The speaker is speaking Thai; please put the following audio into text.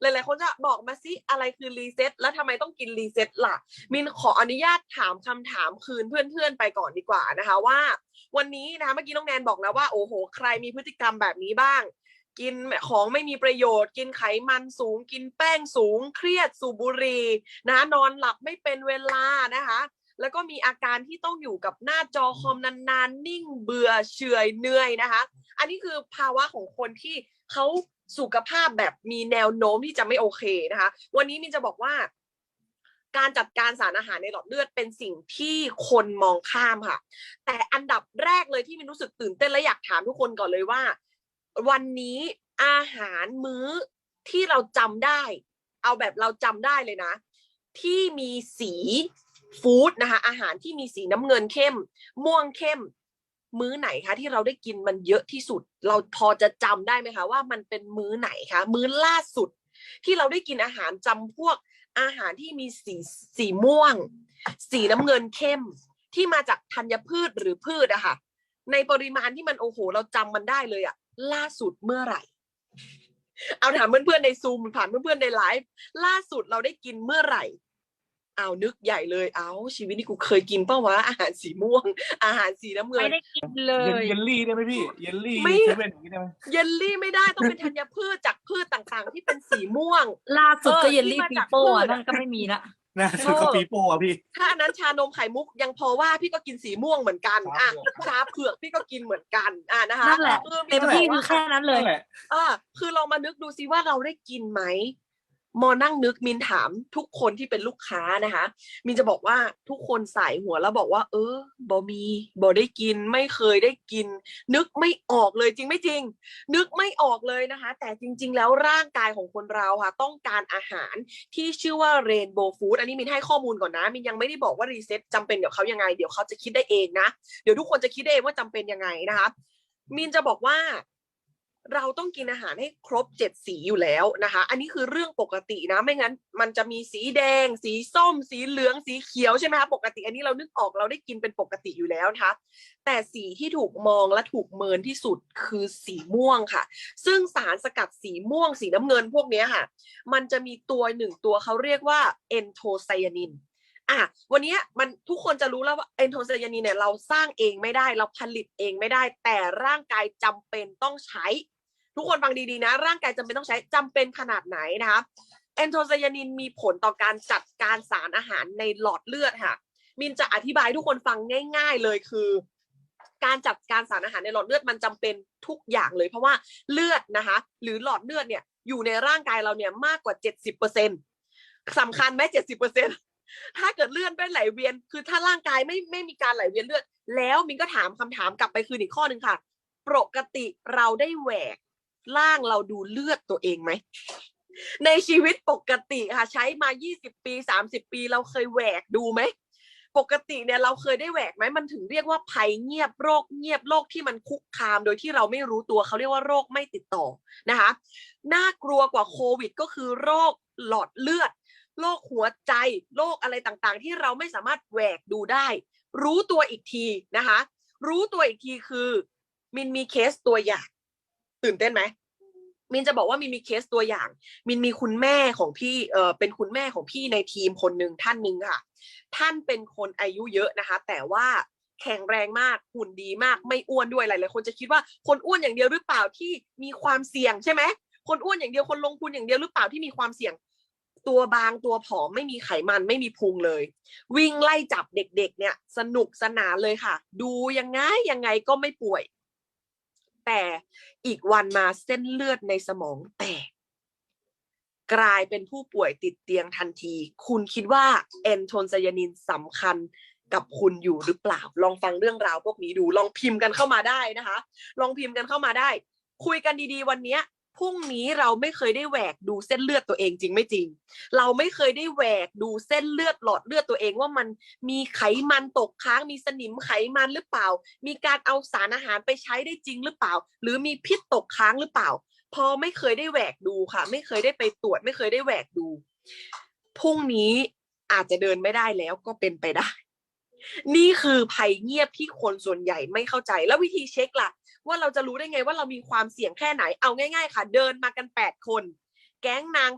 หลายๆ คนจะบอกมาซิอะไรคือรีเซ็ตแล้วทำไมต้องกินรีเซ็ตล่ะ มินขออนุญาตถามคำถามคืนเพื่อนๆ ไปก่อนดีกว่านะคะว่า วันนี้นะคะเมื่อกี้น้องแนนบอกแล้วว่าโอ้โห ใครมีพฤติกรรมแบบนี้บ้าง กินของไม่มีประโยชน์ กินไขมันสูง กินแป้งสูง เครียดสูบบุหรี่นะนอนหลับไม่เป็นเวลานะคะแล้วก็มีอาการที่ต้องอยู่กับหน้าจอคอมนานๆ นิ่งเบื่อเฉยเหนื่อยนะคะ อันนี้คือภาวะของคนที่เขา สุขภาพแบบมีแนวโน้มที่จะไม่โอเคนะคะ วันนี้มินจะบอกว่าการจัดการสารอาหารในหลอดเลือดเป็นสิ่งที่คนมองข้ามค่ะ แต่อันดับแรกเลยที่มินรู้สึกตื่นเต้นและอยากถามทุกคนก่อนเลยว่า วันนี้อาหารมื้อที่เราจำได้ เอาแบบเราจำได้เลยนะ ที่มีสีฟู้ดนะคะ อาหารที่มีสีน้ำเงินเข้ม ม่วงเข้ม มื้อไหนคะที่เราได้กินมันเยอะที่สุด เราพอจะจำได้ไหมคะว่ามันเป็นมื้อไหนคะมื้อล่าสุด ที่เราได้กินอาหารจำพวกอาหารที่มีสีสีม่วง สีน้ำเงินเข้ม ที่มาจากธัญพืชหรือพืชอะค่ะ ในปริมาณที่มันโอ้โห เราจำมันได้เลยอะล่าสุดเมื่อไหร่ เอาถามเพื่อนๆในซูมผ่านเพื่อนๆในไลฟ์ล่าสุดเราได้กินเมื่อไหร่ เอานึกใหญ่เลย เอาชีวิตนี้กูเคยกินเป้าวะอาหารสีม่วง อาหารสีน้ำเงินไม่ได้กินเลเยลยเยลลี่ได้ไหมพี่ เยลลี่ไม่ เซเว่นอย่างนี้ได้ไหมเยลลี่ไม่ได้ต้องเป็นธัญพืชจากพืชต่างๆ ที่เป็นสีม่วง ล่าสุดก็เออเยลลี่ที่มาปีจากโป้พืชอะอะนั่นก็ไม่มีละ น่าสุดก็ปีโป้อะพี่ ถ้าอันนั้นชานมไข่มุกยังพอว่าพี่ก็กินสีม่วงเหมือนกันอะชาเผือกชาเผือกพี่ก็กินเหมือนกันอะนะคะนั่นแหละออเต็มที่คือแค่นั้นเลย นั่นแหละอ่าคือลองมานึกดูซิว่าเราได้กินไหม มอนั่งนึกมินถามทุกคนที่เป็นลูกค้านะคะ มินจะบอกว่าทุกคนใสายหัวแล้วบอกว่า เออบอมีบอได้กินไม่เคยได้กิน นึกไม่ออกเลยจริงไม่จริง นึกไม่ออกเลยนะคะ แต่จริง ๆ แล้วร่างกายของคนเราค่ะ ต้องการอาหารที่ชื่อว่าเรนโบว์ฟู้ดอันนี้มินให้ข้อมูลก่อนนะ มินยังไม่ได้บอกว่ารีเซ็ตจำเป็นเดี๋ยวเขายังไงเดี๋ยวเขาจะคิดได้เองนะ เดี๋ยวทุกคนจะคิดได้เองว่าจำเป็นยังไงนะคะมินจะบอกว่า เราต้องกินอาหารให้ครบเจ็ดสีอยู่แล้วนะคะ อันนี้คือเรื่องปกตินะ ไม่งั้น มันจะมีสีแดง สีส้ม สีเหลือง สีเขียวใช่ไหมคะ ปกติ อันนี้เรานึกออกเราได้กินเป็นปกติอยู่แล้วนะคะ แต่สีที่ถูกมองและถูกเมินที่สุดคือสีม่วงค่ะ ซึ่งสารสกัดสีม่วง สีน้ำเงินพวกนี้ค่ะ มันจะมีตัวหนึ่งตัวเขาเรียกว่าเอนโทไซยานินอะวันนี้มันทุกคนจะรู้แล้วว่าเอนโทไซยานินเนี่ยเราสร้างเองไม่ได้เราผลิตเองไม่ได้ แต่ร่างกายจำเป็นต้องใช้ ทุกคนฟังดีๆนะ ร่างกายจำเป็นต้องใช้จำเป็นขนาดไหนนะคะเอนโทไซยานินมีผลต่อการจัดการสารอาหารในหลอดเลือดค่ะ มินจะอธิบายทุกคนฟังง่าย ๆ เลยคือ การจัดการสารอาหารในหลอดเลือดมันจำเป็นทุกอย่างเลย เพราะว่าเลือดนะคะ หรือหลอดเลือดเนี่ยอยู่ในร่างกายเราเนี่ยมากกว่าเจ็ดสิบเปอร์เซ็นสำคัญไหมเจ็ดสิบเปอร์เซ็นถ้าเกิดเลือดไม่ไหลเวียน คือถ้าร่างกายไม่ไม่มีการไหลเวียนเลือด แล้วมินก็ถามคำถามกลับไปคืนอีกข้อหนึ่งค่ะ ปกติเราได้แหวก ร่างเราดูเลือดตัวเองไหม ในชีวิตปกติค่ะ ใช้มา 20 ปี 30 ปี เราเคยแหวกดูไหม ปกติเนี่ยเราเคยได้แหวกไหมมันถึงเรียกว่าภัยเงียบโรคเงียบโรคที่มันคุกคาม โดยที่เราไม่รู้ตัวเขาเรียกว่าโรคไม่ติดต่อนะคะน่ากลัวกว่าโควิด ก็คือโรคหลอดเลือดโรคหัวใจโรคอะไรต่างๆ ที่เราไม่สามารถแหวกดูได้ รู้ตัวอีกทีนะคะ รู้ตัวอีกทีคือมินมีเคสตัวอย่าง ตื่นเต้นไหมมินจะบอกว่ามินมีเคสตัวอย่าง มินมีคุณแม่ของพี่เออเป็นคุณแม่ของพี่ในทีมคนหนึ่งท่านหนึ่งค่ะ ท่านเป็นคนอายุเยอะนะคะ แต่ว่าแข็งแรงมากหุ่นดีมาก ไม่อ้วนด้วยหลายๆคนจะคิดว่าคนอ้วนอย่างเดียวหรือเปล่าที่มีความเสี่ยงใช่ไหมคนอ้วนอย่างเดียวคนลงทุนอย่างเดียวหรือเปล่าที่มีความเสี่ยง ตัวบางตัวผอมไม่มีไขมันไม่มีพุงเลย วิ่งไล่จับเด็ก ๆ เนี่ย สนุกสนานเลยค่ะ ดูยังไงยังไงก็ไม่ป่วย แต่อีกวันมาเส้นเลือดในสมองแตกกลายเป็นผู้ป่วยติดเตียงทันที คุณคิดว่าเอนโทนไซยานินสำคัญกับคุณอยู่หรือเปล่า ลองฟังเรื่องราวพวกนี้ดู ลองพิมพ์กันเข้ามาได้นะคะ ลองพิมพ์กันเข้ามาได้ คุยกันดีๆ วันนี้ พรุ่งนี้เราไม่เคยได้แหวกดูเส้นเลือดตัวเองจริงไม่จริง เราไม่เคยได้แหวกดูเส้นเลือดหลอดเลือดตัวเองว่ามันมีไขมันตกค้างมีสนิมไขมันหรือเปล่า มีการเอาสารอาหารไปใช้ได้จริงหรือเปล่า หรือมีพิษตกค้างหรือเปล่า พอไม่เคยได้แหวกดูค่ะ ไม่เคยได้ไปตรวจ ไม่เคยได้แหวกดูพรุ่งนี้อาจจะเดินไม่ได้แล้วก็เป็นไปได้ นี่คือภัยเงียบที่คนส่วนใหญ่ไม่เข้าใจแล้ววิธีเช็คล่ะ ว่าเราจะรู้ได้ไงว่าเรามีความเสี่ยงแค่ไหนเอาง่าย ๆ ค่ะ เดินมากันแปดคน แก๊งนาง